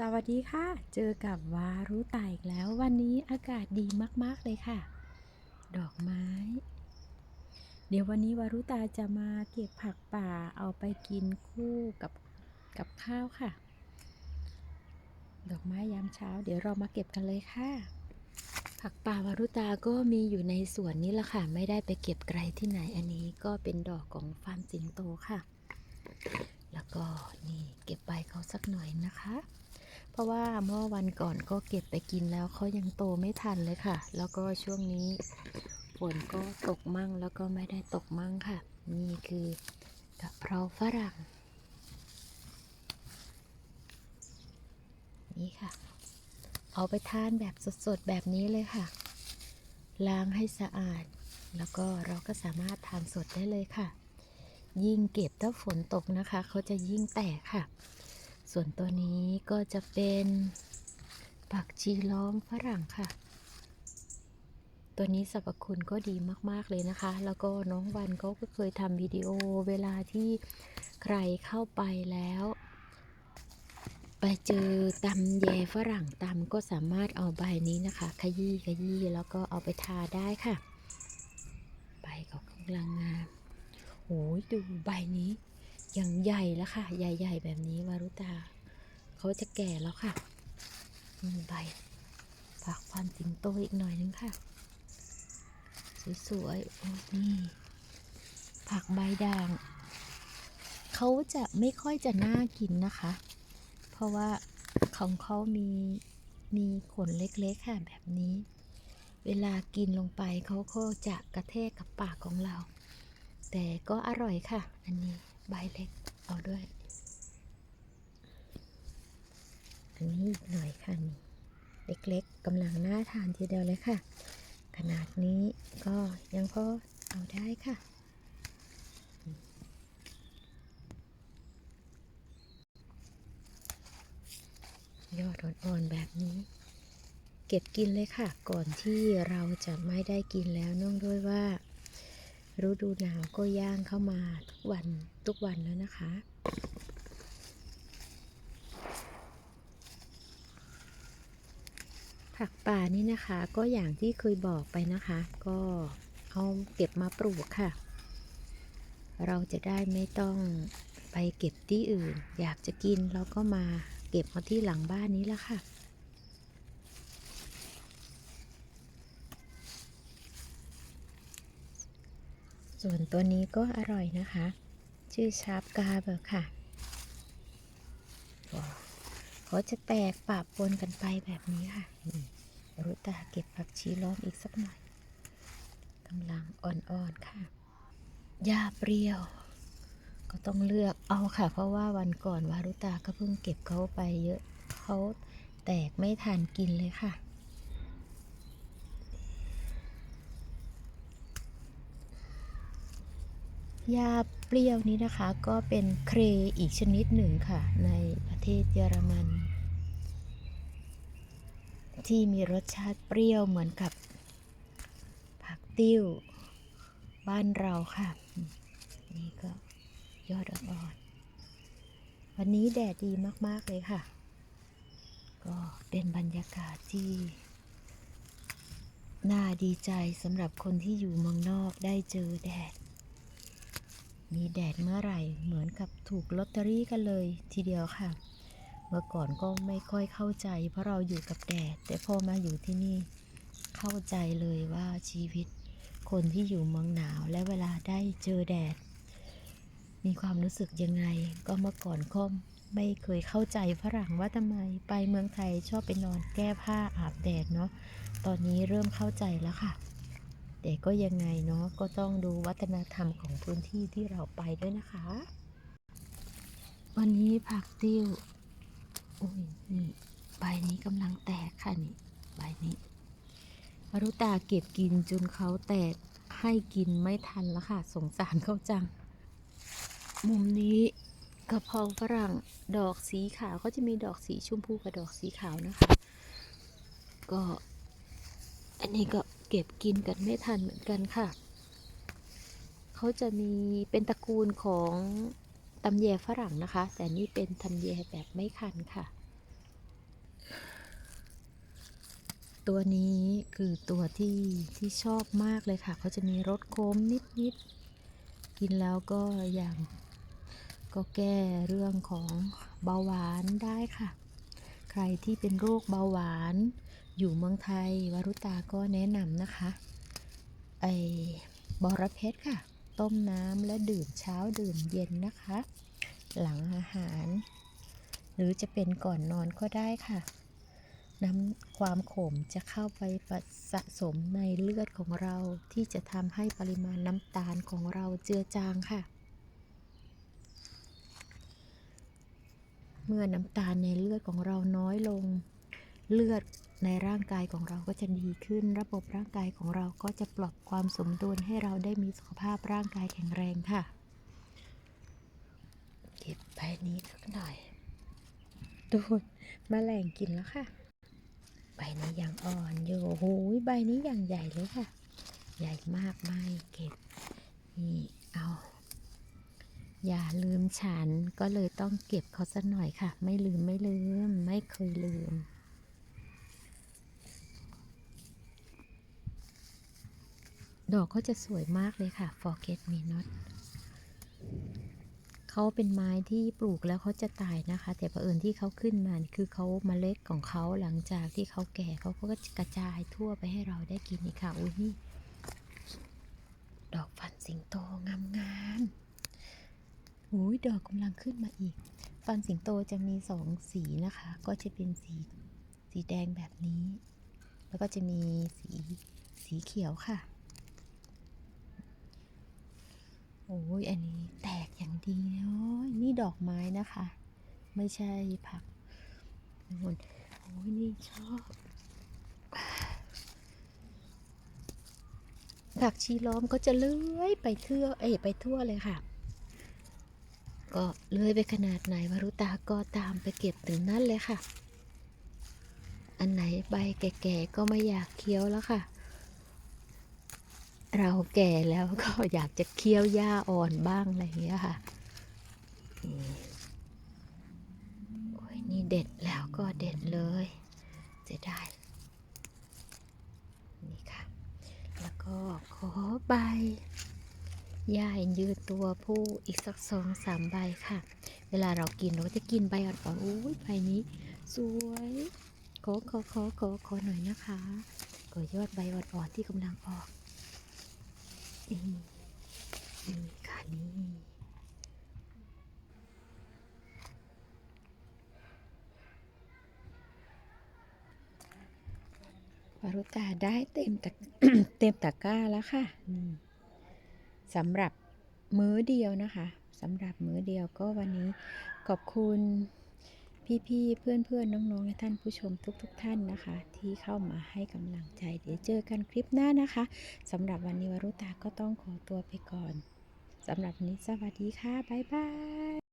สวัสดีค่ะ เจอกับวารุตาอีกแล้ว วันนี้อากาศดีมาก ๆ เลยค่ะ ดอกไม้ เดี๋ยววันนี้วารุตาจะมาเก็บผักป่าเอาไปกินคู่กับกับข้าวค่ะ ดอกไม้ยามเช้า เดี๋ยวเรามาเก็บกันเลยค่ะ ผักป่าวารุตาก็มีอยู่ในสวนนี้ละค่ะ ไม่ได้ไปเก็บไกลที่ไหนอันนี้ก็เป็นดอกของฟาร์มสิงโตค่ะ แล้วก็นี่เก็บใบเขาสักหน่อยนะคะ เพราะว่าเมื่อวันก่อนก็เก็บไปกินแล้วเขายังโตไม่ทันเลยค่ะ แล้วก็ช่วงนี้ฝนก็ตกมั่งแล้วก็ไม่ได้ตกมั่งค่ะ นี่คือกะเพราฝรั่ง นี่ค่ะ เอาไปทานแบบสดๆ แบบนี้เลยค่ะ ล้างให้สะอาด แล้วก็เราก็สามารถทานสดได้เลยค่ะ ยิ่งเก็บถ้าฝนตกนะคะ เขาจะยิ่งแตกค่ะ ส่วนตัวนี้ก็จะเป็นผักชีล้อมฝรั่งค่ะ ตัวนี้สรรพคุณก็ดีมาก ๆ เลยนะคะ แล้วก็น้องวันเขาก็เคยทำวิดีโอเวลาที่ใครเข้าไปแล้ว ไปเจอตำแยฝรั่งตำก็สามารถเอาใบนี้นะคะ ขยี้ขยี้แล้วก็เอาไปทาได้ค่ะ ใบเขากำลังงามโอ้ยดูใบนี้ อย่างใหญ่แล้วค่ะ ใหญ่ๆแบบนี้วารุตา เขาจะแก่แล้วค่ะนี่ใบผักฟันสิงโตอีกหน่อยนึงค่ะ สวยๆโอ้นี่ผักใบด่าง เขาจะไม่ค่อยจะน่ากินนะคะ เพราะว่าของเขามีมีขนเล็กๆค่ะแบบนี้ เวลากินลงไปเขาก็จะกระแทกกับปากของเรา แต่ก็อร่อยค่ะ อันนี้ ใบเล็กเอาด้วย อันนี้อีกหน่อยค่ะนี่เล็กๆกำลังน่าทานทีเดียวเลยค่ะ ขนาดนี้ก็ยังพอเอาได้ค่ะ ยอดอ่อนๆแบบนี้ เก็บกินเลยค่ะ ก่อนที่เราจะไม่ได้กินแล้วเนื่องด้วยว่า ฤดูหนาวก็ย่างเข้ามาทุกวันทุกวันแล้วนะคะ ผักป่านี่นะคะก็อย่างที่เคยบอกไปนะคะ ก็เอาเก็บมาปลูกค่ะ เราจะได้ไม่ต้องไปเก็บที่อื่น อยากจะกินเราก็มาเก็บมาที่หลังบ้านนี้ละค่ะ ส่วนตัวนี้ก็อร่อยนะคะ ชื่อชาร์ปกาเบอร์ค่ะเขาจะแตกปะปนกันไปแบบนี้ค่ะรุตาเก็บผักชีล้อมอีกสักหน่อยกำลังอ่อนๆค่ะหญ้าเปรี้ยว ก็ต้องเลือกเอาค่ะ เพราะว่าวันก่อนวารุตาก็เพิ่งเก็บเขาไปเยอะเขาแตกไม่ทันกินเลยค่ะ ยาเปรี้ยวนี้นะคะก็เป็นเครอีกชนิดหนึ่งค่ะ ในประเทศเยอรมัน ที่มีรสชาติเปรี้ยวเหมือนกับ ผักติ้ว บ้านเราค่ะ นี่ก็ยอดอ่อนๆวันนี้แดดดีมาก ๆ เลยค่ะ ก็เป็นบรรยากาศที่น่าดีใจสำหรับคนที่อยู่เมืองนอกได้เจอแดด มีแดดเมื่อไหร่เหมือนกับถูกลอตเตอรี่กันเลยทีเดียวค่ะ เมื่อก่อนก็ไม่ค่อยเข้าใจ เพราะเราอยู่กับแดด แต่พอมาอยู่ที่นี่เข้าใจเลยว่าชีวิต คนที่อยู่เมืองหนาวและเวลาได้เจอแดด มีความรู้สึกยังไง ก็เมื่อก่อนก็ไม่เคยเข้าใจฝรั่งว่าทำไมไปเมืองไทยชอบไปนอนแก้ผ้าอาบแดดเนาะตอนนี้เริ่มเข้าใจแล้วค่ะ แต่ก็ยังไงเนาะก็ต้องดูวัฒนธรรมของพื้นที่ที่เราไปด้วยนะคะ วันนี้ผักติ้วโอ้ยนี่ใบนี้กำลังแตกค่ะนี่ใบนี้วรุตาเก็บกินจนเขาแตกให้กินไม่ทันแล้วค่ะ สงสารเขาจัง มุมนี้กระเพราฝรั่งดอกสีขาวเขาจะมีดอกสีชมพูกับดอกสีขาวนะคะ ก็ อันนี้ก็ เก็บกินกันไม่ทันเหมือนกันค่ะ เขาจะมีเป็นตระกูลของตำแยฝรั่งนะคะ แต่นี่เป็นตำแยแบบไม่คันค่ะ ตัวนี้คือตัวที่ที่ชอบมากเลยค่ะ เขาจะมีรสโค้มนิดๆ กินแล้วก็อย่างก็แก้เรื่องของเบาหวานได้ค่ะ รที่เป็นโรคเบาหวาน อยู่เมืองไทยวารุตาก็แนะนำนะคะ ไอบอระเพ็ดค่ะ ต้มน้ำและดื่มเช้าดื่มเย็นนะคะ หลังอาหาร หรือจะเป็นก่อนนอนก็ได้ค่ะ น้ำความขมจะเข้าไปสะสมในเลือดของเราที่จะทำให้ปริมาณน้ำตาลของเราเจือจางค่ะ เมื่อน้ำตาลในเลือดของเราน้อยลง เลือดในร่างกายของเราก็จะดีขึ้น ระบบร่างกายของเราก็จะปรับความสมดุลให้เราได้มีสุขภาพร่างกายแข็งแรงค่ะ เก็บใบนี้สักหน่อยโดนแมลงกินแล้วค่ะ ใบนี้ยังอ่อนอยู่โอ้โหใบนี้อย่างใหญ่เลยค่ะ ใหญ่มากไม่เก็บนี่เอา อย่าลืมฉันก็เลยต้องเก็บเขาสักหน่อยค่ะ ไม่ลืมไม่ลืม ไม่เคยลืม ดอกเขาจะสวยมากเลยค่ะ forget me not เขาเป็นไม้ที่ปลูกแล้วเขาจะตายนะคะ แต่เผอิญที่เขาขึ้นมาคือเขาเมล็ดของเขาหลังจากที่เขาแก่เขาก็จะกระจายทั่วไปให้เราได้กินนี่ค่ะอุ้ยนี่ดอกฟันสิงโตงามๆอุ้ ยดอกกำลังขึ้นมาอีก ฟันสิงโตจะมีสองสีนะคะ ก็จะเป็นสีสีแดงแบบนี้ แล้วก็จะมีสีสีเขียวค่ะ โอ้ยอันนี้แตกอย่างดีโอ้ยนี่ดอกไม้นะคะ ไม่ใช่ผักนู่นโอ้ยนี่ชอบผักชีล้อมก็จะเลื้อยไปเทั่วเอ้ยไปทั่วเลยค่ะ ก็เลื้อยไปขนาดไหนวารุตาก็ตามไปเก็บถึงนั่นเลยค่ะ อันไหนใบแก่ๆก็ไม่อยากเคี้ยวแล้วค่ะ เราแก่แล้วก็อยากจะเคี้ยวหญ้าอ่อนบ้างอะไรอย่างเงี้ยค่ะโอ้ยนี่เด็ดแล้วก็เด็ดเลยจะได้นี่ค่ะ แล้วก็ขอใบ ย่ายยืดตัวผู้อีกสักสองสามใบค่ะ เวลาเรากินเราก็จะกินใบอ่อนๆอุ้ยใบนี้ สวยขอขอขอขอขอหน่อยนะคะก็ยอดใบอ่อนๆที่กำลังออกนี่นี่ค่ะนี่วารุตาได้เต็มตะเต็มตะกร้าแล้วค่ะ สำหรับมื้อเดียวนะคะสำหรับมื้อเดียวก็วันนี้ขอบคุณพี่ๆ เพื่อนๆ น้องๆ และท่านผู้ชมทุกๆทท่านนะคะ ที่เข้ามาให้กำลังใจ เดี๋ยวเจอกันคลิปหน้านะคะสำหรับวันนี้วรุตาก็ต้องขอตัวไปก่อนสำหรับวันนี้สวัสดีค่ะ บ๊ายบาย